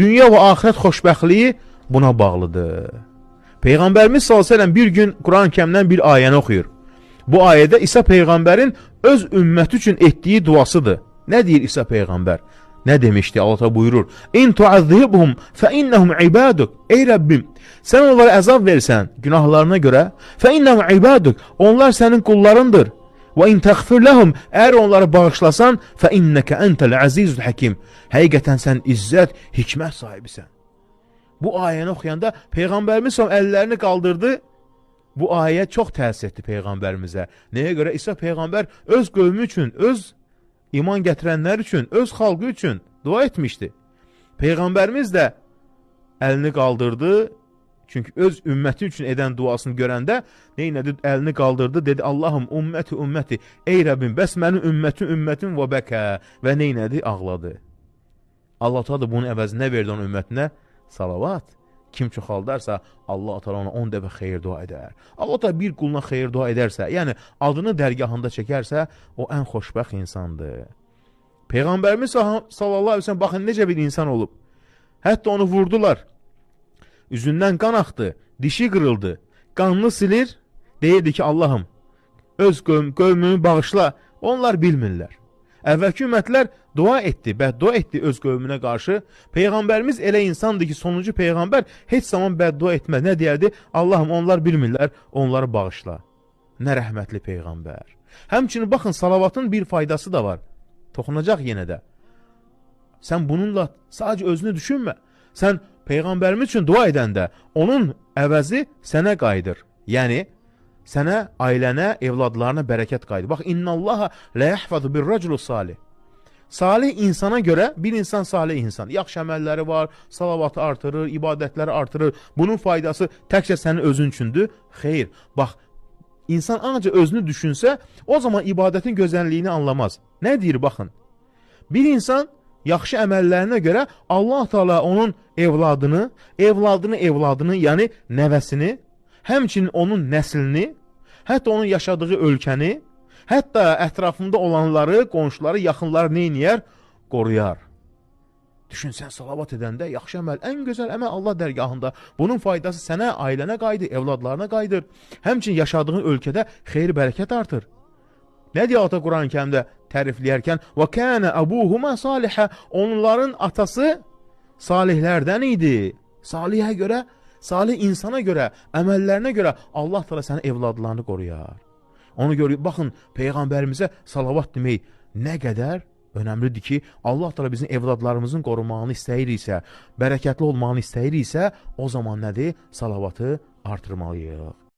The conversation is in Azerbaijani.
dünya və axirət xoşbəxtliyi buna bağlıdır. Peyğəmbərimiz səlləm bir gün Quran-Kərimdən bir ayəni oxuyur. Bu ayədə İsa peyğəmbərin öz ümməti üçün etdiyi duasıdır. Nə deyir İsa peyğəmbər? Nə demişdi? Allah buyurur: "İn tu'azzibhum fe innahum ibaduk." Ey Rəbbim, sən onlara əzab versən günahlarına görə, fe innahum ibaduk. Onlar sənin qullarındır. Və in təğfir ləhum, əgər onları bağışlasan, fe inneke entel azizul hakim. Həqiqətən sən izzət, hikmət sahibisən. Bu ayəni oxuyanda peyğəmbərimiz əllərini qaldırdı. Bu ayə çox təsir etdi peyğəmbərimizə. Nəyə görə İsa peyğəmbər öz qövmü üçün, öz iman gətirənlər üçün, öz xalqı üçün dua etmişdi. Peyğəmbərimiz də əlini qaldırdı. Çünki öz ümməti üçün edən duasını görəndə neynədi? Əlini qaldırdı, dedi: "Allahım, ümməti, ümməti, ey Rəbbim, bəs mənim ümmətim, ümmətim və bəkə." Və neynədi? Ağladı. Allah Teala da bunun əvəzinə verdi onun ümmətinə salavat. Kim çoxaldarsa, Allah Teala ona 10 dəfə xeyir dua edər. Allah Teala bir quluna xeyir dua edərsə, yəni adını dərgahında çəkərsə, o ən xoşbəxt insandır. Peyğəmbərimiz sallallahu əleyhi və səlləm baxın necə bir insan olub. Hətta onu vurdular. Üzündən qan axdı, dişi qırıldı. Qanını silir, deyirdi ki, Allahım, öz qövm, qövmümü bağışla. Onlar bilmirlər. Əvvəlki ümmətlər dua etdi, bəddua etdi öz qövmünə qarşı. Peyğəmbərimiz elə insandır ki, sonuncu peyğəmbər heç zaman bəddua etməz. Nə deyərdi? Allahım, onlar bilmirlər, onları bağışla. Nə rəhmətli peyğəmbər. Həmçinin baxın, salavatın bir faydası da var. Toxunacaq yenə də. Sən bununla sadəcə özünü düşünmə. Sən peyğəmbərimiz üçün dua edəndə onun əvəzi sənə qayıdır. Yəni sənə, ailənə, evladlarına bərəkət qayıdır. Bax, innallaha la yahfazu bir-raculu salih. Salih insana görə bir insan salih insan. Yaxşı əməlləri var, salavatı artırır, ibadətləri artırır. Bunun faydası təkcə sənin özün üçündür? Xeyr. Bax, insan ancaq özünü düşünsə, o zaman ibadətin gözəlliyini anlamaz. Nə deyir baxın? Bir insan yaxşı əməllərinə görə Allah Taala onun evladını, evladını, evladını, yəni nəvəsini, həmçinin onun nəslini, hətta onun yaşadığı ölkəni, hətta ətrafında olanları, qonşuları, yaxınları edir? Qoruyar. Düşün sən salavat edəndə yaxşı əməl, ən gözəl əməl Allah dərgahında. Bunun faydası sənə, ailənə qayıdır, evladlarına qayıdır. Həmçinin yaşadığın ölkədə xeyir bərəkət artır. Nə deyir ata Quran-Kərimdə tərifləyərkən? Və kana abuhuma salihə. Onların atası salihlərdən idi. Salihə görə, salih insana görə, əməllərinə görə Allah təala sənin evladlarını qoruyar. Onu görür. Baxın, peyğəmbərimizə salavat demək nə qədər önəmlidir ki, Allah təala bizim evladlarımızın qorunmağını istəyiriksə, bərəkətli olmağını istəyiriksə, o zaman nədir? Salavatı artırmalıyıq.